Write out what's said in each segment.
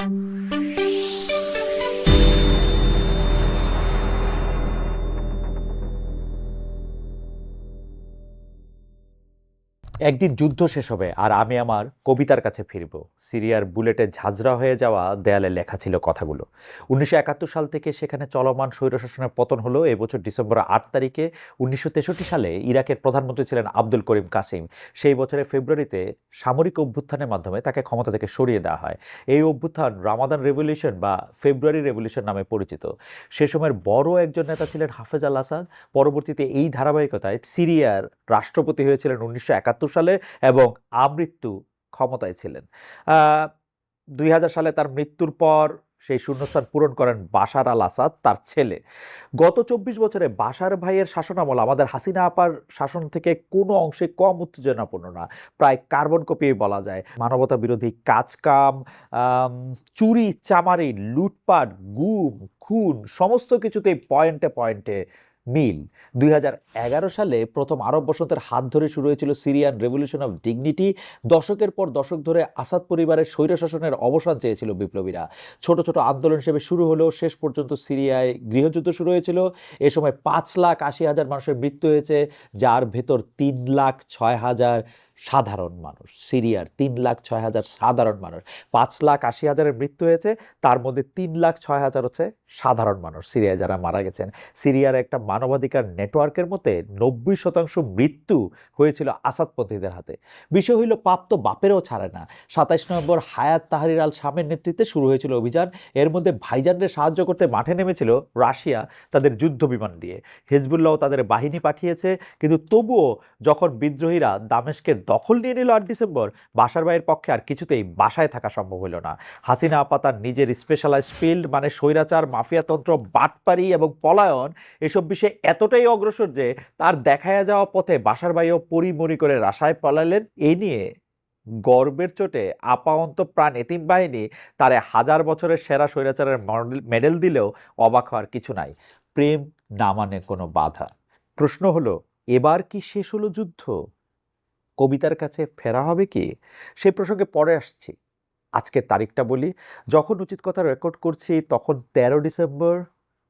you একদিন যুদ্ধ শেষ হবে আর আমি আমার কবিতার কাছে ফিরব। সিরিয়ার বুলেটে ঝাঁঝরা হয়ে যাওয়া দেয়ালে লেখা ছিল কথাগুলো। উনিশশো একাত্তর সাল থেকে সেখানে চলমান স্বৈরশাসনের পতন হলো। এবছর ডিসেম্বর আট তারিখে উনিশশো তেষট্টি সালে ইরাকের প্রধানমন্ত্রী ছিলেন আব্দুল করিম কাসিম। সেই বছরের ফেব্রুয়ারিতে সামরিক অভ্যুত্থানের মাধ্যমে তাকে ক্ষমতা থেকে সরিয়ে দেওয়া হয়। এই অভ্যুত্থান রামাদান রেভলিউশন বা ফেব্রুয়ারি রেভলিউশন নামে পরিচিত। সে সময়ের বড় একজন নেতা ছিলেন হাফেজ আল আসাদ। পরবর্তীতে এই ধারাবাহিকতায় সিরিয়ার রাষ্ট্রপতি হয়েছিলেন উনিশশো একাত্তর সালে এবং আমৃত্যু ক্ষমতায় ছিলেন। দুই হাজার সালে তার মৃত্যুর পর সেই শূন্যস্থান পূরণ করেন বাশার আল আসাদ তার ছেলে। গত চব্বিশ বছরে বাশার ভাইয়ের শাসনামল আমাদের হাসিনা আপার শাসন থেকে কোনো অংশে কম উত্তেজনাপূর্ণ না। প্রায় কার্বন কপি বলা যায়। মানবতা বিরোধী কাজকাম চুরি, চামারি, লুটপাট, গুম, খুন, সমস্ত কিছুতেই পয়েন্টে পয়েন্টে মিল। দুই হাজার এগারো সালে প্রথম আরব বসন্তের হাত ধরে শুরু হয়েছিল সিরিয়ান রেভলিউশন অফ ডিগনিটি। দশকের পর দশক ধরে আসাদ পরিবারের স্বৈরশাসনের অবসান চেয়েছিল বিপ্লবীরা। ছোট ছোট আন্দোলন হিসেবে শুরু হলেও শেষ পর্যন্ত সিরিয়ায় গৃহযুদ্ধ শুরু হয়েছিল। এ সময় পাঁচ লাখ আশি হাজার মানুষের মৃত্যু হয়েছে, যার ভেতর তিন লাখ ছয় হাজার সাধারণ মানুষ। সিরিয়ার তিন লাখ ছয় হাজার সাধারণ মানুষ। পাঁচ লাখ আশি হাজারের মৃত্যু হয়েছে, তার মধ্যে তিন লাখ ছয় হাজার হচ্ছে সাধারণ মানুষ সিরিয়ায় যারা মারা গেছেন। সিরিয়ার একটা মানবাধিকার নেটওয়ার্কের মতে নব্বই শতাংশ মৃত্যু হয়েছিল আসাদপন্থীদের হাতে। বিষয় হইল, পাপ তো বাপেরও ছাড়ে না। সাতাইশ নভেম্বর হায়াত তাহারির আল শামের নেতৃত্বে শুরু হয়েছিল অভিযান। এর মধ্যে ভাইজানদের সাহায্য করতে মাঠে নেমেছিল রাশিয়া তাদের যুদ্ধ বিমান দিয়ে। হিজবুল্লাহ তাদের বাহিনী পাঠিয়েছে, কিন্তু তবুও যখন বিদ্রোহীরা দামেস্কের দখল নিয়ে নিল আট ডিসেম্বর। বাসার ভাইয়ের পক্ষে আর কিছুতেই বাসায় থাকা সম্ভব হলো না। হাসিনা আপা তার নিজের স্পেশালাইজ ফিল্ড মানে স্বৈরাচার মাফিয়াতন্ত্র বাটপারি এবং পলায়ন এসব বিষয়ে এতটাই অগ্রসর যে তার দেখায়া যাওয়া পথে বাসার ভাইও পরিমরি করে রাশায় পলালেন। এই নিয়ে গর্বের চোটে আপান্ত প্রাণ এতিম বাহিনী তারে হাজার বছরের সেরা স্বৈরাচারের মেডেল দিলেও অবাক হওয়ার কিছু নাই। প্রেম না মানে কোনো বাধা। প্রশ্ন হলো, এবার কি শেষ হলো যুদ্ধ? কবিতার কাছে ফেরা হবে কি? সেই প্রসঙ্গে পরে আসছি। আজকের তারিখটা বলি। যখন উচিত কথা রেকর্ড করছি, তখন তেরো ডিসেম্বর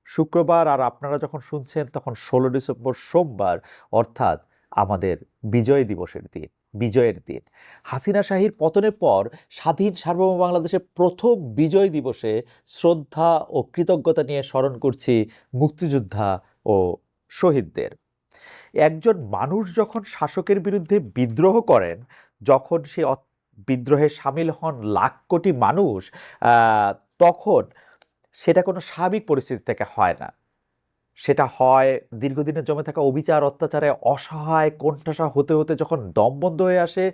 শুক্রবার আর আপনারা যখন শুনছেন, তখন ষোলো ডিসেম্বর সোমবার, অর্থাৎ আমাদের বিজয় দিবসের দিন, বিজয়ের দিন। হাসিনা শাহীর পতনের পর স্বাধীন সার্বভৌম বাংলাদেশের প্রথম বিজয় দিবসে শ্রদ্ধা ও কৃতজ্ঞতা নিয়ে স্মরণ করছি মুক্তিযোদ্ধা ও শহীদদের। একজন মানুষ যখন শাসকের বিরুদ্ধে বিদ্রোহ করেন, যখন সে বিদ্রোহে সামিল হন লাখ কোটি মানুষ তখন সেটা কোনো স্বাভাবিক পরিস্থিতি থেকে হয় না। সেটা হয় দীর্ঘদিনের জমে থাকা অবিচার, অত্যাচারে, অসহায়, কোণঠাসা হতে হতে যখন দম বন্ধ হয়ে আসে,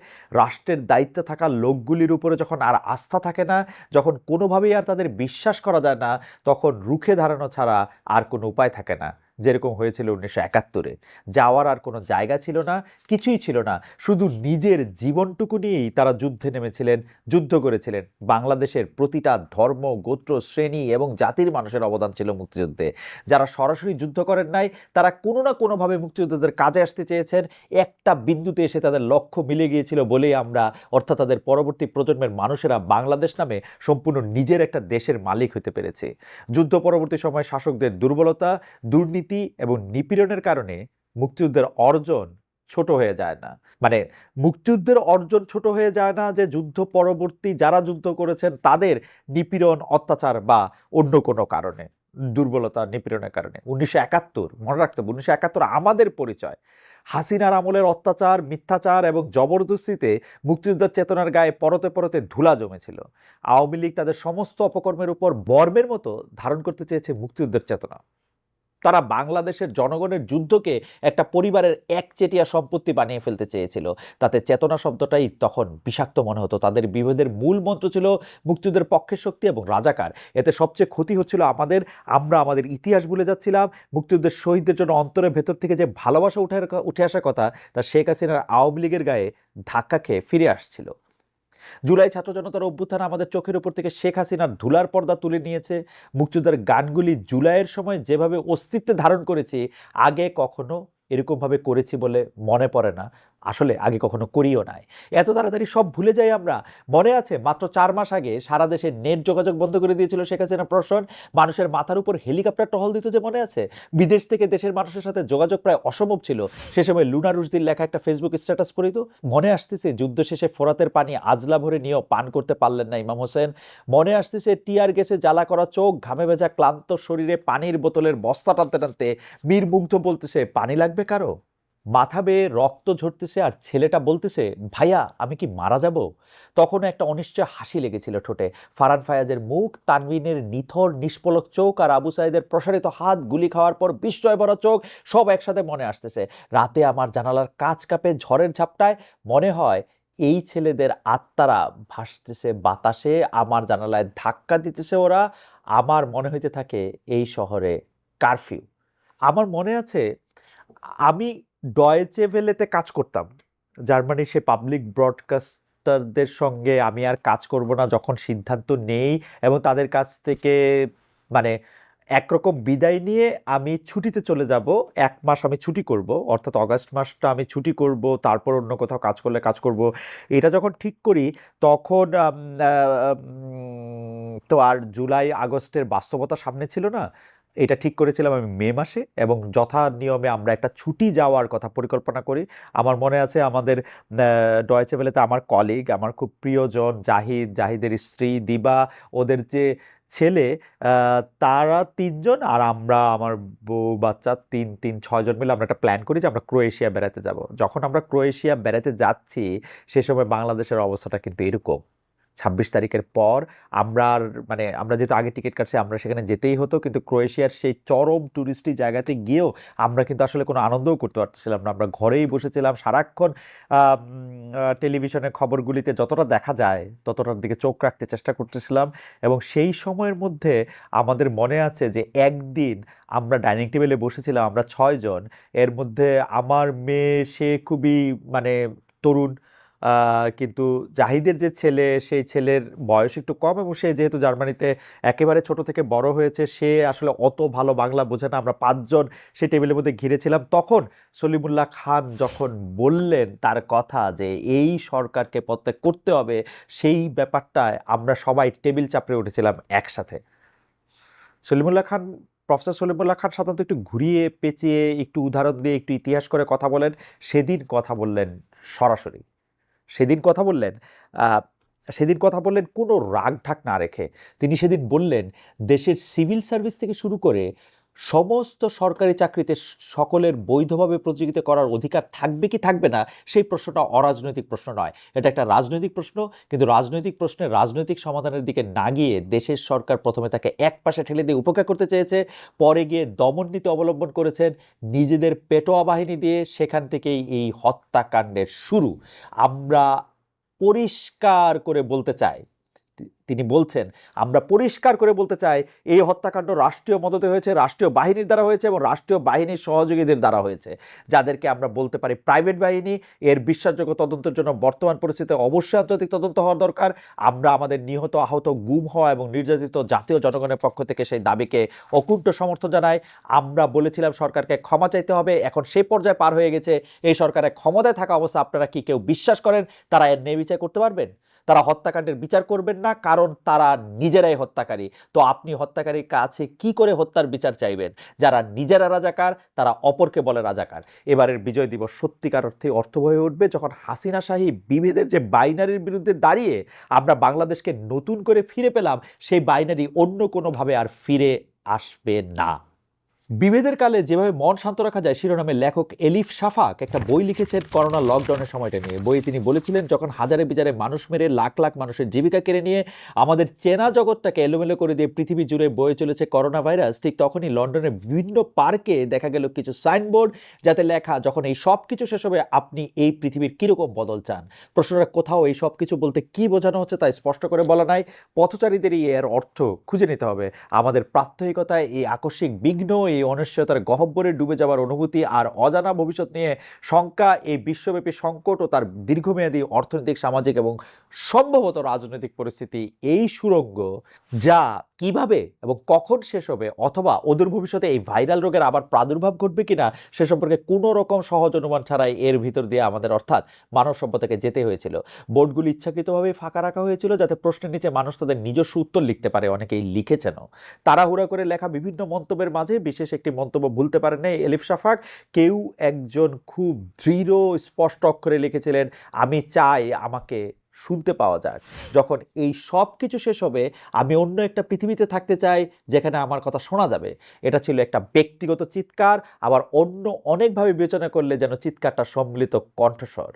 রাষ্ট্রের দায়িত্বে থাকা লোকগুলির উপরে যখন আর আস্থা থাকে না, যখন কোনোভাবেই আর তাদের বিশ্বাস করা যায় না, তখন রুখে দাঁড়ানো ছাড়া আর কোনো উপায় থাকে না। যেরকম হয়েছিল উনিশশো একাত্তরে। যাওয়ার আর কোনো জায়গা ছিল না, কিছুই ছিল না। শুধু নিজের জীবনটুকু নিয়েই তারা যুদ্ধে নেমেছিলেন, যুদ্ধ করেছিলেন। বাংলাদেশের প্রতিটা ধর্ম, গোত্র, শ্রেণি এবং জাতির মানুষের অবদান ছিল মুক্তিযুদ্ধে। যারা সরাসরি যুদ্ধ করেন নাই, তারা কোনো না কোনোভাবে মুক্তিযোদ্ধাদের কাজে আসতে চেয়েছেন। একটা বিন্দুতে এসে তাদের লক্ষ্য মিলে গিয়েছিল বলেই আমরা, অর্থাৎ তাদের পরবর্তী প্রজন্মের মানুষেরা বাংলাদেশ নামে সম্পূর্ণ নিজের একটা দেশের মালিক হতে পেরেছে। যুদ্ধ পরবর্তী সময়ে শাসকদের দুর্বলতা, দুর্নীতি এবং নিপীড়নের কারণে মুক্তিযুদ্ধের অর্জন ছোট হয়ে যায় না। মানে মুক্তিযুদ্ধের অর্জন ছোট হয়ে যায় না যে যুদ্ধ পরবর্তী যারা যুদ্ধ করেছেন তাদের নিপীড়ন, অত্যাচার বা অন্য কোনো কারণে, দুর্বলতা নিপীড়নের কারণে। উনিশশো একাত্তর, মনে রাখতে হবে, উনিশশো একাত্তর আমাদের পরিচয়। হাসিনার আমলের অত্যাচার, মিথ্যাচার এবং জবরদস্তিতে মুক্তিযুদ্ধের চেতনার গায়ে পরতে পরতে ধুলা জমেছিল। আওয়ামী লীগ তাদের সমস্ত অপকর্মের উপর বর্মের মতো ধারণ করতে চেয়েছে মুক্তিযুদ্ধের চেতনা। তারা বাংলাদেশের জনগণের যুদ্ধকে একটা পরিবারের একচেটিয়া সম্পত্তি বানিয়ে ফেলতে চেয়েছিল। তাতে চেতনা শব্দটাই তখন বিষাক্ত মনে হতো। তাদের বিভেদের মূল মন্ত্র ছিল মুক্তিযুদ্ধের পক্ষের শক্তি এবং রাজাকার। এতে সবচেয়ে ক্ষতি হচ্ছিল আমাদের, আমরা আমাদের ইতিহাস ভুলে যাচ্ছিলাম। মুক্তিযুদ্ধের শহীদদের জন্য অন্তরের ভেতর থেকে যে ভালোবাসা উঠে উঠে আসার কথা, তা শেখ হাসিনার আওয়ামী লীগের গায়ে ধাক্কা খেয়ে ফিরে আসছিল। জুলাই ছাত্র জনতার অভ্যুত্থান আমাদের চোখের উপর থেকে শেখ হাসিনার ধুলার পর্দা তুলে নিয়েছে। মুক্তিযোদ্ধার গানগুলি জুলাইয়ের সময় যেভাবে অস্তিত্বে ধারণ করেছে, আগে কখনো এরকমভাবে করেছি বলে মনে পড়ে না। আসলে আগে কখনো করিও নাই। এত তাড়াতাড়ি সব ভুলে যাই আমরা। মনে আছে, মাত্র চার মাস আগে সারা দেশে নেট যোগাযোগ বন্ধ করে দিয়েছিল শেখ হাসিনা প্রশাসন মানুষের মাথার উপর হেলিকপ্টার টহল দিত যে মনে আছে? বিদেশ থেকে দেশের মানুষের সাথে যোগাযোগ প্রায় অসম্ভব ছিল। সে সময় লুনা রুশদির লেখা একটা ফেসবুক স্ট্যাটাস পড়িত মনে আসতেছে যুদ্ধ শেষে ফোরাতের পানি আজলা ভরে নিয়েও পান করতে পারলেন না ইমাম হোসেন। মনে আসতেছে টিয়ার গেছে জ্বালা করা চোখ, ঘামে ভেজা ক্লান্ত শরীরে পানির বোতলের বস্তা টানতে টানতে মীর মুগ্ধ বলতেছে, পানি লাগবে কারও? মাথা বেয়ে রক্ত ঝরতেছে আর ছেলেটা বলতেছে, ভাইয়া, আমি কি মারা যাব? তখন একটা অনিশ্চয় হাসি লেগেছিল ঠোঁটে। ফারান ফায়াজের মুখ, তানভিনের নিথর নিষ্পলক চোখ আর আবু সাইদের প্রসারিত হাত, গুলি খাওয়ার পর বিস্ময় ভরা চোখ, সব একসাথে মনে আসতেছে। রাতে আমার জানালার কাজ কাপে ঝড়ের ঝাপটায় মনে হয়, এই ছেলেদের আত্মারা ভাসতেছে বাতাসে, আমার জানালায় ধাক্কা দিতেছে ওরা। আমার মনে হইতে থাকে, এই শহরে কারফিউ। আমার মনে আছে, আমি ডয়েচে ভেলেতে কাজ করতাম। জার্মানির সে পাবলিক ব্রডকাস্টারদের সঙ্গে আমি আর কাজ করব না যখন সিদ্ধান্ত নেই এবং তাদের কাছ থেকে মানে একরকম বিদায় নিয়ে আমি ছুটিতে চলে যাব। এক মাস আমি ছুটি করব, অর্থাৎ অগাস্ট মাসটা আমি ছুটি করব, তারপর অন্য কোথাও কাজ করলে কাজ করব। এটা যখন ঠিক করি, তখন তো আর জুলাই, আগস্টের বাস্তবতা সামনে ছিল না। এটা ঠিক করেছিলাম আমি মে মাসে এবং যথা নিয়মে আমরা একটা ছুটি যাওয়ার কথা পরিকল্পনা করি। আমার মনে আছে আমাদের ডয়েচে ভেলেতে আমার কলিগ আমার খুব প্রিয়জন জাহিদ, জাহিদের স্ত্রী দিবা, ওদের যে ছেলে তারা তিনজন আর আমরা, আমার বউ, বাচ্চা তিন তিন ছয়জন মিলে আমরা একটা প্ল্যান করি যে আমরা ক্রোয়েশিয়া বেড়াতে যাব। যখন আমরা ক্রোয়েশিয়া বেড়াতে যাচ্ছি, সে সময় বাংলাদেশের অবস্থাটা কিন্তু এরকম। ছাব্বিশ তারিখের পর আমরা মানে আমরা যেহেতু আগে টিকিট কাটছি, আমরা সেখানে যেতেই হতো, কিন্তু ক্রোয়েশিয়ার সেই চরম টুরিস্টি জায়গাতে গিয়েও আমরা কিন্তু আসলে কোনো আনন্দও করতে পারছিলাম না। আমরা ঘরেই বসেছিলাম সারাক্ষণ টেলিভিশনের খবরগুলিতে যতটা দেখা যায়, ততটার দিকে চোখ রাখতে চেষ্টা করতেছিলাম এবং সেই সময়ের মধ্যে আমাদের মনে আছে যে একদিন আমরা ডাইনিং টেবিলে বসেছিলাম, আমরা ছয়জন। এর মধ্যে আমার মেয়ে, সে খুবই মানে তরুণ কিন্তু জাহিদের যে ছেলে, সেই ছেলের বয়স একটু কম এবং সে যেহেতু জার্মানিতে একেবারে ছোট থেকে বড় হয়েছে, সে আসলে অত ভালো বাংলা বোঝে না। আমরা পাঁচজন সেই টেবিলের মধ্যে ঘিরেছিলাম। তখন সলিমুল্লাহ খান যখন বললেন তার কথা যে, এই সরকারকে প্রত্যেক করতে হবে, সেই ব্যাপারটায় আমরা সবাই টেবিল চাপড়ে উঠেছিলাম একসাথে। সলিমুল্লাহ খান, প্রফেসর সলিমুল্লাহ খান সাধারণত একটু ঘুরিয়ে, পেঁচিয়ে, একটু উদাহরণ দিয়ে, একটু ইতিহাস করে কথা বলেন। সেদিন কথা বললেন সরাসরি। সেদিন কথা বললেন সেদিন কথা বললেন কোনো রাগ ঢাক না রেখে। তিনি সেদিন বললেন, দেশের সিভিল সার্ভিস থেকে শুরু করে সমস্ত সরকারি চাকরিতে সকলের বৈধভাবে প্রতিযোগিতা করার অধিকার থাকবে কি থাকবে না, সেই প্রশ্নটা অরাজনৈতিক প্রশ্ন নয়। এটা একটা রাজনৈতিক প্রশ্ন, কিন্তু রাজনৈতিক প্রশ্নের রাজনৈতিক সমাধানের দিকে না গিয়ে দেশের সরকার প্রথমে তাকে এক পাশে ঠেলে দিয়ে উপেক্ষা করতে চেয়েছে, পরে গিয়ে দমন নীতি অবলম্বন করেছেন, নিজেদের পেটোয়া বাহিনী দিয়ে সেখান থেকেই এই হত্যাকাণ্ডের শুরু। আমরা পরিষ্কার করে বলতে চাই তিনি বলছেন, আমরা পরিষ্কার করে বলতে চাই, এই হত্যাকাণ্ড রাষ্ট্রীয় মদতে হয়েছে, রাষ্ট্রীয় বাহিনীর দ্বারা হয়েছে এবং রাষ্ট্রীয় বাহিনীর সহযোগীদের দ্বারা হয়েছে। যাদেরকে আমরা বলতে পারি প্রাইভেট বাহিনী, এর বিশ্বাসযোগ্য তদন্তের জন্য বর্তমান পরিস্থিতিতে অবশ্যই আন্তর্জাতিক তদন্ত হওয়া দরকার। আমরা আমাদের নিহত, আহত, গুম হওয়া এবং নির্যাতিত জাতীয় জনগণের পক্ষ থেকে সেই দাবিকে অকুণ্ঠ সমর্থন জানাই। আমরা বলেছিলাম সরকারকে ক্ষমা চাইতে হবে, এখন সে পর্যায়ে পার হয়ে গেছে। এই সরকারের ক্ষমতায় থাকা অবস্থা আপনারা কি কেউ বিশ্বাস করেন? তারা এর ন্যায় বিচার করতে পারবেন? তারা হত্যাকাণ্ডের বিচার করবেন না, কারণ তারা নিজেরাই হত্যাকারী। তো আপনি হত্যাকারীর কাছে কি করে হত্যার বিচার চাইবেন? যারা নিজেরা রাজাকার, তারা অপরকে বলে রাজাকার। এবারের বিজয় দিবস সত্যিকার অর্থে অর্থ হয়ে উঠবে যখন হাসিনা শাহী বিভেদের যে বাইনারির বিরুদ্ধে দাঁড়িয়ে আমরা বাংলাদেশকে নতুন করে ফিরে পেলাম, সেই বাইনারি অন্য কোনোভাবে আর ফিরে আসবে না। বিভেদের কালে যেভাবে মন শান্ত রাখা যায়, শিরোনামে লেখক এলিফ শাফাক একটা বই লিখেছেন করোনা লকডাউনের সময়টা নিয়ে। বইয়ে তিনি বলেছিলেন, যখন হাজারে বিজারে মানুষ মেরে লাখ লাখ মানুষের জীবিকা কেড়ে নিয়ে আমাদের চেনা জগৎটাকে এলোমেলো করে দিয়ে পৃথিবী জুড়ে বয়ে চলেছে করোনা ভাইরাস, ঠিক তখনই লন্ডনের বিভিন্ন পার্কে দেখা গেল কিছু সাইনবোর্ড যাতে লেখা, যখন এই সব কিছু শেষ হবে, আপনি এই পৃথিবীর কীরকম বদল চান? প্রশ্নটা, কোথাও এই সব কিছু বলতে কি বোঝানো হচ্ছে তাই স্পষ্ট করে বলা নাই। পথচারীদেরই এর অর্থ খুঁজে নিতে হবে। আমাদের প্রাত্যহিকতায় এই আকস্মিক বিঘ্ন এই অনিশ্চয়তার গহব্বরে ডুবে যাওয়ার অনুভূতি আর অজানা ভবিষ্যৎ নিয়ে শঙ্কা, এই বিশ্বব্যাপী সংকট ও তার দীর্ঘমেয়াদী অর্থনৈতিক, সামাজিক এবং সম্ভবত রাজনৈতিক পরিস্থিতি এই সুরঙ্গ যা কীভাবে এবং কখন শেষ হবে অথবা অদূর ভবিষ্যতে এই ভাইরাল রোগের আবার প্রাদুর্ভাব ঘটবে কিনা সে সম্পর্কে কোনো রকম সহজ অনুমান ছাড়াই এর ভিতর দিয়ে আমাদের অর্থাৎ মানব সভ্যতাকে যেতে হয়েছিল। বোর্ডগুলি ইচ্ছাকৃতভাবে ফাঁকা রাখা হয়েছিল যাতে প্রশ্নের নিচে মানুষ তাদের নিজস্ব উত্তর লিখতে পারে, অনেকেই লিখেছেনও। তাড়াহুড়া করে লেখা বিভিন্ন মন্তব্যের মাঝে বিশেষ একটি মন্তব্য ভুলতে পারেন নাই এলিফ শাফাক কেউ একজন খুব দৃঢ়, স্পষ্ট অক্ষরে লিখেছিলেন, আমি চাই আমাকে শুনতে পাওয়া যায়। যখন এই সব কিছু শেষ হবে, আমি অন্য একটা পৃথিবীতে থাকতে চাই, যেখানে আমার কথা শোনা যাবে। এটা ছিল একটা ব্যক্তিগত চিৎকার, আবার অন্য অনেকভাবে বিবেচনা করলে যেন চিৎকারটা সম্মিলিত কণ্ঠস্বর।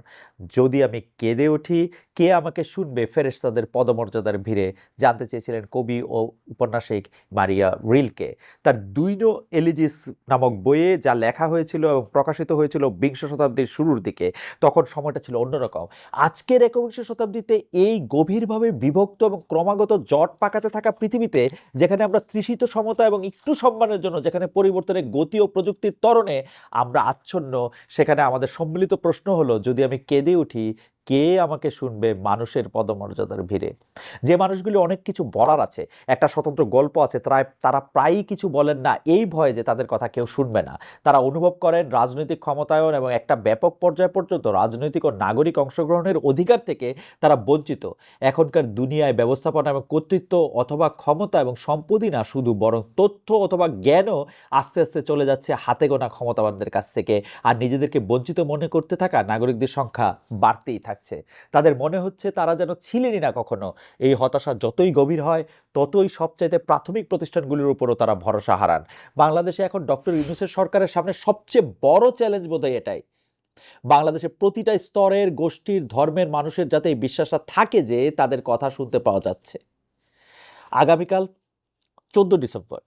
যদি আমি কেঁদে উঠি, কে আমাকে শুনবে? ফেরেশতাদের পদমর্যাদার ভিড়ে জানতে চেয়েছিলেন কবি ও উপন্যাসিক মারিয়া রিলকে। তার দুইনো এলিজিস নামক বইয়ে যা লেখা হয়েছিল এবং প্রকাশিত হয়েছিল বিংশ শতাব্দীর শুরুর দিকে, তখন সময়টা ছিল অন্যরকম। আজকের একবিংশ শতাব্দীতে এই গভীরভাবে বিভক্ত এবং ক্রমাগত জট পাকাতে থাকা পৃথিবীতে, যেখানে আমরা তৃষিত সমতা এবং একটু সম্মানের জন্য যেখানে পরিবর্তনের গতি ও প্রযুক্তির তরণে আমরা আচ্ছন্ন, সেখানে আমাদের সম্মিলিত প্রশ্ন হলো, যদি আমি কেঁদে উঠি কে আমাকে শুনবে মানুষের পদমর্যাদার ভিড়ে? যে মানুষগুলি অনেক কিছু বলার আছে, একটা স্বতন্ত্র গল্প আছে তারা তারা প্রায়ই কিছু বলেন না, এই ভয়ে যে তাদের কথা কেউ শুনবে না। তারা অনুভব করেন রাজনৈতিক ক্ষমতায়ন এবং একটা ব্যাপক পর্যায় পর্যন্ত রাজনৈতিক ও নাগরিক অংশগ্রহণের অধিকার থেকে তারা বঞ্চিত। এখনকার দুনিয়ায় ব্যবস্থাপনা এবং কর্তৃত্ব অথবা ক্ষমতা এবং সম্পত্তি না শুধু বরং তথ্য অথবা জ্ঞানও আস্তে আস্তে চলে যাচ্ছে হাতে গোনা ক্ষমতাবানদের কাছ থেকে। আর নিজেদেরকে বঞ্চিত মনে করতে থাকা নাগরিকদের সংখ্যা বাড়তেই থাকছে তাদের মনে হচ্ছে তারা যেন ছিলেনই না কখনো। এই হতাশা যতই গভীর হয়, ততই সবচাইতে প্রাথমিক প্রতিষ্ঠানগুলির উপরও তারা ভরসা হারান। বাংলাদেশে এখন ডক্টর ইউনুসের সরকারের সামনে সবচেয়ে বড় চ্যালেঞ্জ বোধহয় এটাই। বাংলাদেশে প্রতিটা স্তরের গোষ্ঠীর, ধর্মের মানুষের যাতে এই বিশ্বাসটা থাকে যে তাদের কথা শুনতে পাওয়া যাচ্ছে। আগামীকাল চোদ্দ ডিসেম্বর।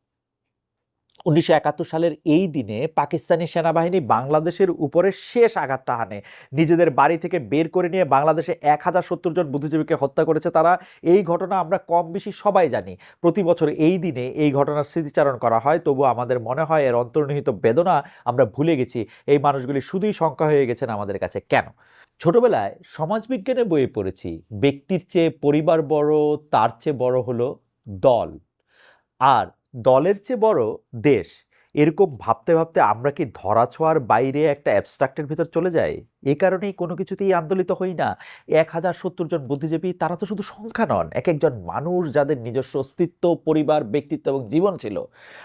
উনিশশো একাত্তর সালের এই দিনে পাকিস্তানি সেনাবাহিনী বাংলাদেশের উপরে শেষ আঘাতটা হানে। নিজেদের বাড়ি থেকে বের করে নিয়ে বাংলাদেশে এক হাজার সত্তর জন বুদ্ধিজীবীকে হত্যা করেছে তারা। এই ঘটনা আমরা কম বেশি সবাই জানি। প্রতি বছর এই দিনে এই ঘটনার স্মৃতিচারণ করা হয়। তবু আমাদের মনে হয় এর অন্তর্নিহিত বেদনা আমরা ভুলে গেছি। এই মানুষগুলি শুধুই সংখ্যা হয়ে গেছেন আমাদের কাছে। কেন? ছোটবেলায় সমাজবিজ্ঞানে বইয়ে পড়েছি, ব্যক্তির চেয়ে পরিবার বড়, তার চেয়ে বড় হলো দল। আর দলের চেয়ে বড় দেশ, এরকম ভাবতে ভাবতে আমরা কি ধরাছোঁয়ার বাইরে একটা অ্যাবস্ট্রাক্টের ভিতর চলে যাই? এ কারণেই কোনো কিছুতেই আন্দোলিত হই না। এক হাজার সত্তর জন বুদ্ধিজীবী, তারা তো শুধু সংখ্যা নন, এক একজন মানুষ যাদের নিজস্ব অস্তিত্ব, পরিবার, ব্যক্তিত্ব এবং জীবন ছিল।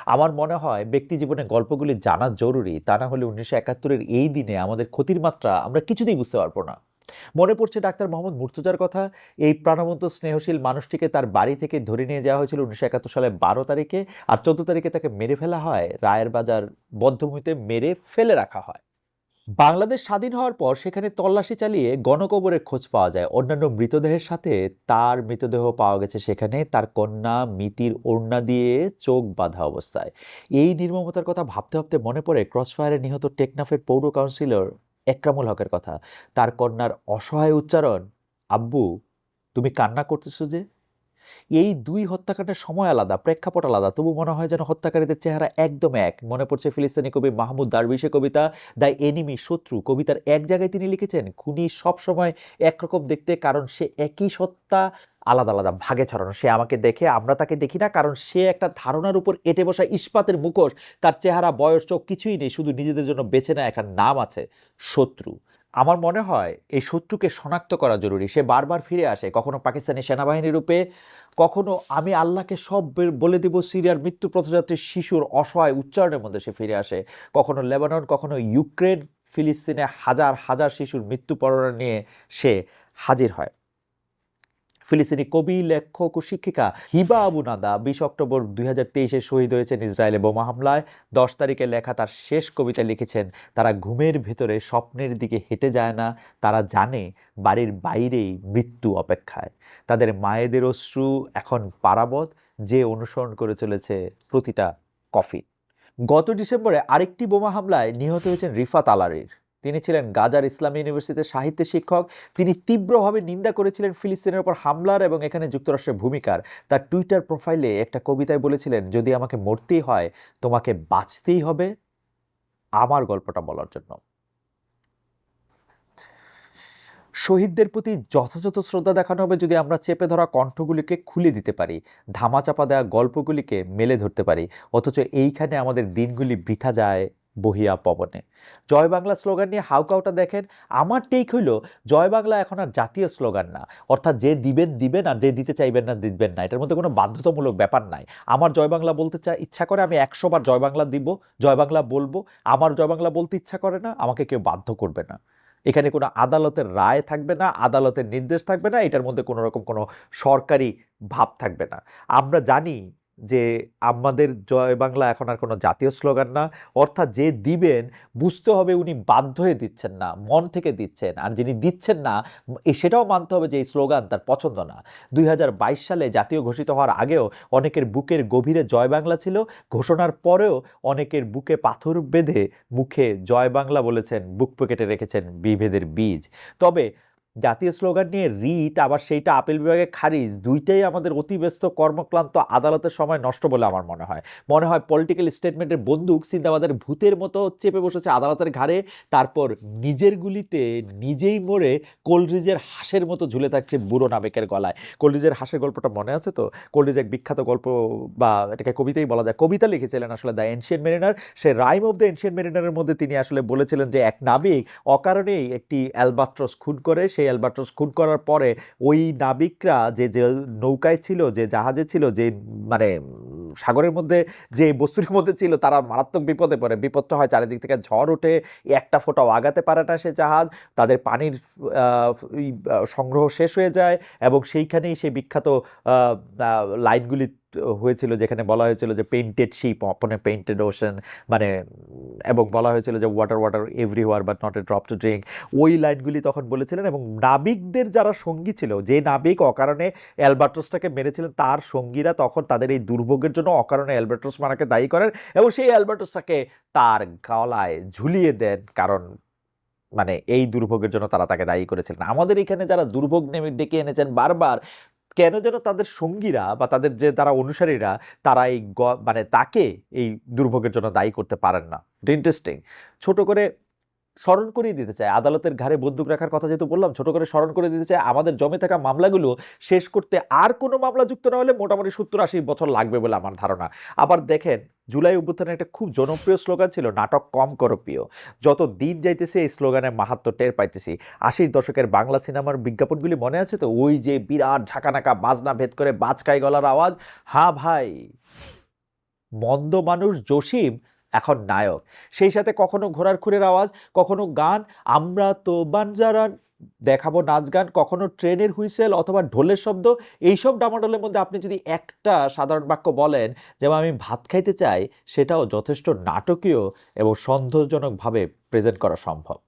আমার মনে হয় ব্যক্তি জীবনে গল্পগুলি জানা জরুরি। তা না হলে উনিশশো একাত্তরের এই দিনে আমাদের ক্ষতির মাত্রা আমরা কিছুতেই বুঝতে পারব না। মনে পড়ছে ডাক্তার মোহাম্মদ মুর্তজার কথা। এই প্রাণবন্ত স্নেহশীল মানুষটিকে তার বাড়ি থেকে ধরে নিয়ে যাওয়া হয়েছিল উনিশশো একাত্তর সালের বারো তারিখে আর চোদ্দ তারিখে তাকে মেরে ফেলা হয়। রায়ের বাজার বদ্ধভূমিতে মেরে ফেলে রাখা হয়। বাংলাদেশ স্বাধীন হওয়ার পর সেখানে তল্লাশি চালিয়ে গণকবরের খোঁজ পাওয়া যায়। অন্যান্য মৃতদেহের সাথে তার মৃতদেহ পাওয়া গেছে সেখানে। তার কন্যা মিতির ওড়না দিয়ে চোখ বাঁধা অবস্থায়। এই নির্মমতার কথা ভাবতে ভাবতে মনে পড়ে, ক্রসফায়ারে নিহত টেকনাফের পৌর কাউন্সিলর একরামুল হকের কথা। তার কন্যার অসহায় উচ্চারণ আব্বু তুমি কান্না করতেছো যে? এই দুই হত্যাকাণ্ডের সময় আলাদা, প্রেক্ষাপট আলাদা। তবু মনে হয় যেন হত্যাকারীদের চেহারা একদম এক। মনে পড়ছে ফিলিস্তিনি কবি মাহমুদ দারবিশের কবিতা, দ্য এনিমি শত্রু। কবিতার এক জায়গায় তিনি লিখেছেন, খুনি সবসময় একরকম দেখতে, কারণ সে একই সত্তা আলাদা আলাদা, ভাগে ছড়ানো। সে আমাকে দেখে, আমরা তাকে দেখি না, কারণ সে একটা ধারণার উপর এঁটে বসা ইস্পাতের মুখোশ। তার চেহারা, বয়স, চোখ কিছুই নেই, শুধু নিজেদের জন্য বেছে নেয় একটা নাম আছে, শত্রু। আমার মনে হয় এই শত্রুকে শনাক্ত করা জরুরি। সে বারবার ফিরে আসে, কখনো পাকিস্তানি সেনাবাহিনী রূপে, কখনো আমি আল্লাহকে সব বলে দেব সিরিয়ার মৃত্যু পথযাত্রীর শিশুর অসহায় উচ্চারণের মধ্যে সে ফিরে আসে। কখনো লেবানন, কখনো ইউক্রেন, ফিলিস্তিনে হাজার হাজার শিশুর মৃত্যু পরণা নিয়ে সে হাজির হয়। ফিলিস্তিনি কবি, লেখক ও শিক্ষিকা হিবা আবু নাদা বিশ অক্টোবর দুই হাজার তেইশে শহীদ হয়েছেন ইসরায়েলে বোমা হামলায়। দশ তারিখে লেখা তার শেষ কবিতা লিখেছেন, তারা ঘুমের ভেতরে স্বপ্নের দিকে হেঁটে যায় না, তারা জানে বাড়ির বাইরেই মৃত্যু অপেক্ষায়। তাদের মায়েদের অশ্রু এখন পারাবত, যে অনুসরণ করে চলেছে প্রতিটা কফি গত ডিসেম্বরে আরেকটি বোমা হামলায় নিহত হয়েছেন রিফাত আলারির। তিনি ছিলেন গাজার ইসলামী ইউনিভার্সিটির সাহিত্যের শিক্ষক। তিনি তীব্রভাবে নিন্দা করেছিলেন ফিলিস্তিনের উপর হামলার এবং এখানে যুক্তরাষ্ট্রের ভূমিকার। তার টুইটার প্রোফাইলে একটা কবিতায় বলেছিলেন, যদি আমাকে মরতেই হয়, তোমাকে বাঁচতেই হবে আমার গল্পটা বলার জন্য। শহীদদের প্রতি যথাযথ শ্রদ্ধা দেখানো হবে যদি আমরা চেপে ধরা কণ্ঠগুলিকে খুলে দিতে পারি, ধামাচাপা দেওয়া গল্পগুলিকে মেলে ধরতে পারি। অথচ এইখানে আমাদের দিনগুলি বৃথা যায় বহিয়া পবনে। জয় বাংলা স্লোগান নিয়ে হাউকাউটা দেখেন। আমার টেক হইল, জয় বাংলা এখন আর জাতীয় স্লোগান না। অর্থাৎ যে দিবেন দিবেন, আর যে দিতে চাইবেন না, দিবেন না। এটার মধ্যে কোনো বাধ্যতামূলক ব্যাপার নাই। আমার জয় বাংলা বলতে চাই ইচ্ছা করে আমি একশো বার জয় বাংলা দিব, জয় বাংলা বলব। আমার জয় বাংলা বলতে ইচ্ছা করে না, আমাকে কেউ বাধ্য করবে না। এখানে কোনো আদালতের রায় থাকবে না, আদালতের নির্দেশ থাকবে না, এটার মধ্যে কোনো রকম কোনো সরকারি ভাব থাকবে না। আমরা জানি যে আমাদের জয় বাংলা এখন আর কোনো জাতীয় স্লোগান না, অর্থাৎ যে দিবেন, বুঝতে হবে উনি বাধ্য হয়ে দিচ্ছেন না, মন থেকে দিচ্ছেন। আর যিনি দিচ্ছেন না সেটাও মানতে হবে যে এই স্লোগান তার পছন্দ না। দুই হাজার বাইশ সালে জাতীয় ঘোষিত হওয়ার আগেও অনেকের বুকের গভীরে জয় বাংলা ছিল, ঘোষণার পরেও অনেকের বুকে পাথর বেঁধে মুখে জয় বাংলা বলেছেন, বুক পকেটে রেখেছেন বিভেদের বীজ। তবে জাতীয় স্লোগান নিয়ে রিট, আবার সেইটা আপিল বিভাগে খারিজ, দুইটাই আমাদের অতি ব্যস্ত কর্মক্লান্ত আদালতের সময় নষ্ট বলে আমার মনে হয়। মনে হয় পলিটিক্যাল স্টেটমেন্টের বন্দুক সিন্দাবাদের ভূতের মতো চেপে বসেছে আদালতের ঘাড়ে, তারপর নিজের গুলিতে নিজেই মরে কোলরিজের হাঁসের মতো ঝুলে থাকছে বুড়ো নাবেকের গলায়। কোলরিজের হাঁসের গল্পটা মনে আছে তো? কোলরিজ এক বিখ্যাত গল্প বা এটাকে কবিতাই বলা যায়। কবিতা লিখেছিলেন আসলে দ্য এনশিয়ান মেরিনার। সে রাইম অফ দ্য এনশিয়ান মেরিনারের মধ্যে তিনি আসলে বলেছিলেন যে, এক নাবিক অকারণেই একটি অ্যালবাট্রস খুন করে সেই অ্যালবাট্রস খুন করার পরে ওই নাবিকরা যে যে নৌকায় ছিল, যে জাহাজে ছিল, যে মানে সাগরের মধ্যে, যে বস্তুর মধ্যে ছিল, তারা মারাত্মক বিপদে পড়ে। বিপদটা হয় চারিদিক থেকে ঝড় ওঠে, একটা ফোঁটাও আগাতে পারে না সে জাহাজ। তাদের পানির সংগ্রহ শেষ হয়ে যায় এবং সেইখানেই সেই বিখ্যাত লাইনগুলি হয়েছিল, যেখানে বলা হয়েছিল যে painted ship upon painted ocean মানে এবং বলা হয়েছিল যে water water everywhere but not a drop to drink ওই লাইনগুলি তখন বলেছিলেন এবং নাবিকদের যারা সঙ্গী ছিল, যে নাবিক অকারণে অ্যালবাট্রসটাকে মেরেছিলেন, তার সঙ্গীরা তখন তাদের এই দুর্ভোগের জন্য অকারণে অ্যালবাট্রস মারাকে দায়ী করেন এবং সেই অ্যালবাট্রসটাকে তার গলায় ঝুলিয়ে দেন, কারণ মানে এই দুর্ভোগের জন্য তারা তাকে দায়ী করেছিলেন। আমাদের এখানে যারা দুর্ভোগ নেমে ডেকে এনেছেন বারবার কেন যেন তাদের সঙ্গীরা বা তাদের যে তারা অনুসারীরা, তারা এই মানে তাকে এই দুর্ভোগের জন্য দায়ী করতে পারেন না। ইন্টারেস্টিং ছোট করে স্মরণ করিয়ে দিতে চায়। আদালতের ঘাড়ে বন্দুক রাখার কথা যেহেতু বললাম, ছোট করে স্মরণ করে দিতে চায়, আমাদের জমে থাকা মামলাগুলো শেষ করতে আর কোনো মামলা যুক্ত না হলে মোটামুটি সত্তর আশি বছর লাগবে বলে আমার ধারণা। আবার দেখেন, জুলাই অভ্যুত্থানের একটা খুব জনপ্রিয় স্লোগান ছিল, নাটক কম করো প্রিয়। যত দিন যাইতেছে, এই স্লোগানের মাহাত্ম টের পাইতেছি। আশির দশকের বাংলা সিনেমার বিজ্ঞাপনগুলি মনে আছে তো? ওই যে বিরাট ঝাঁকানাকা বাজনা ভেদ করে বাজকাই গলার আওয়াজ। হ্যাঁ ভাই, মন্দ মানুষ জসিম এখন নায়ক। সেই সাথে কখনো ঘোড়ার খুরের আওয়াজ, কখনো গান, আমরা তো বানজারান দেখাবো নাচ গান, কখনো ট্রেনের হুইসেল অথবা ঢোলের শব্দ, এইসব ডামাডোলের মধ্যে আপনি যদি একটা সাধারণ বাক্য বলেন, যেমন আমি ভাত খাইতে চাই, সেটাও যথেষ্ট নাটকীয় এবং সন্দেহজনকভাবে প্রেজেন্ট করা সম্ভব।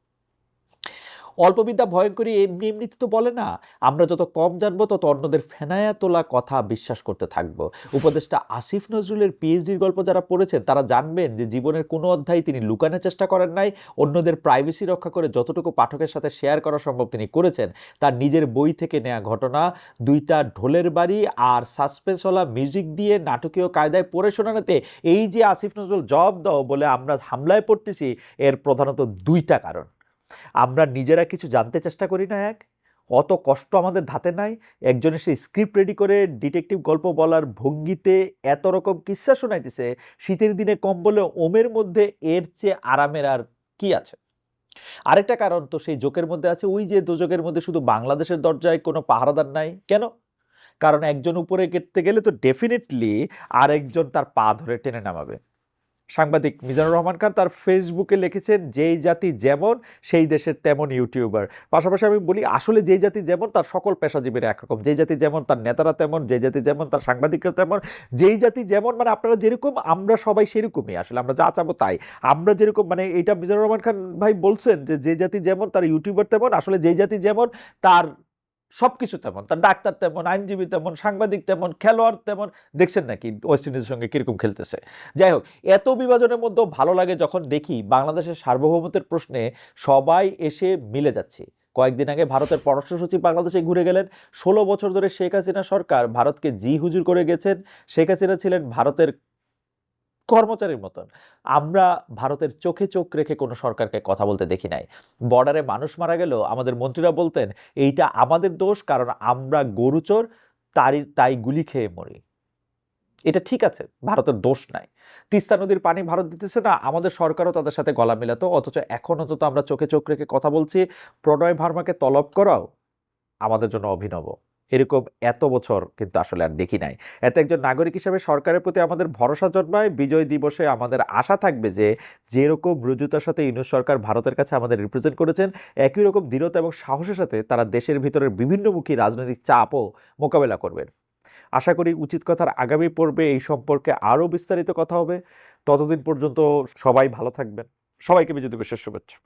অল্পবিদ্যা ভয়ঙ্করী এমনি এমনিতে তো বলে না। আমরা যত কম জানব, তত অন্যদের ফেনায়া তোলা কথা বিশ্বাস করতে থাকব। উপদেষ্টা আসিফ নজরুলের পিএইচডির গল্প যারা পড়েছেন, তারা জানবেন যে জীবনের কোনো অধ্যায় তিনি লুকানোর চেষ্টা করেন নাই। অন্যদের প্রাইভেসি রক্ষা করে যতটুকু পাঠকের সাথে শেয়ার করা সম্ভব তিনি করেছেন, তার নিজের বই থেকে নেওয়া ঘটনা, দুইটা ঢোলের বাড়ি আর সাসপেন্সওয়ালা মিউজিক দিয়ে নাটকীয় কায়দায় পড়ে শোনানোতে এই যে আসিফ নজরুল জব দাও বলে আমরা হামলায় পড়তেছি, এর প্রধানত দুইটা কারণ। আমরা নিজেরা কিছু জানতে চেষ্টা করি না, এক। অত কষ্ট আমাদের ধাতে নাই। একজন এসে স্ক্রিপ্ট রেডি করে ডিটেকটিভ গল্প বলার ভঙ্গিতে এত রকম কিস্সা শোনাইতেছে, শীতের দিনে কম্বলে ওমের মধ্যে এর চেয়ে আরামের আর কি আছে? আরেকটা কারণ তো সেই জোকের মধ্যে আছে, ওই যে দুজকের মধ্যে শুধু বাংলাদেশের দরজায় কোনো পাহারাদার নাই। কেন? কারণ একজন উপরে গেটতে গেলে তো ডেফিনেটলি আরেকজন তার পা ধরে টেনে নামাবে। সাংবাদিক মিজানুর রহমান খান তার ফেসবুকে লিখেছেন, যেই জাতি যেমন, সেই দেশের তেমন ইউটিউবার। পাশাপাশি আমি বলি, আসলে যেই জাতি যেমন, তার সকল পেশাজীবীরা একরকম। যেই জাতি যেমন, তার নেতারা তেমন, যেই জাতি যেমন, তার সাংবাদিকরা তেমন। যেই জাতি যেমন মানে আপনারা যেরকম, আমরা সবাই সেরকমই। আসলে আমরা যা চাবো তাই। আমরা যেরকম মানে এটা মিজানুর রহমান খান ভাই বলছেন যে যে জাতি যেমন, তার ইউটিউবার তেমন, আসলে যেই জাতি যেমন, তার সব কিছু তেমন, তার ডাক্তার তেমন, আইনজীবী তেমন, সাংবাদিক তেমন, খেলোয়াড় তেমন, দেখছেন নাকি ওয়েস্ট ইন্ডিজের সঙ্গে কীরকম খেলতেছে? যাই হোক, এত বিভাজনের মধ্যেও ভালো লাগে যখন দেখি বাংলাদেশের সার্বভৌমত্বের প্রশ্নে সবাই এসে মিলে যাচ্ছে। কয়েকদিন আগে ভারতের পররাষ্ট্র সচিব বাংলাদেশে ঘুরে গেলেন, ষোলো বছর ধরে শেখ হাসিনা সরকার ভারতকে জি হুজুর করে গেছেন। শেখ হাসিনা ছিলেন ভারতের কর্মচারীর মতন। আমরা ভারতের চোখে চোখ রেখে কোনো সরকারকে কথা বলতে দেখি নাই। বর্ডারে মানুষ মারা গেলেও আমাদের মন্ত্রীরা বলতেন, এইটা আমাদের দোষ, কারণ আমরা গরুচোর তারই তাই গুলি খেয়ে মরি। এটা ঠিক আছে, ভারতের দোষ নাই। তিস্তা নদীর পানি ভারত দিতেছে না, আমাদের সরকারও তাদের সাথে গলা মিলাতো, অথচ এখন অন্তত আমরা চোখে চোখ রেখে কথা বলছি, প্রণয় ভার্মাকে তলব করাও আমাদের জন্য অভিনব। এরকম এত বছর কিন্তু আসলে আর দেখি নাই। এত একজন নাগরিক হিসেবে সরকারের প্রতি আমাদের ভরসা জন্মায়, বিজয় দিবসে আমাদের আশা থাকবে যে যেরকম রুজুতার সাথে ইউনুস সরকার ভারতের কাছে আমাদের রিপ্রেজেন্ট করেছেন, একই রকম দৃঢ়তা এবং সাহসের সাথে তারা দেশের ভিতরের বিভিন্নমুখী রাজনৈতিক চাপও মোকাবেলা করবেন। আশা করি উচিত কথার আগামী পর্বে এই সম্পর্কে আরও বিস্তারিত কথা হবে। ততদিন পর্যন্ত সবাই ভালো থাকবেন। সবাইকে বিজয় দিবসের শুভেচ্ছা।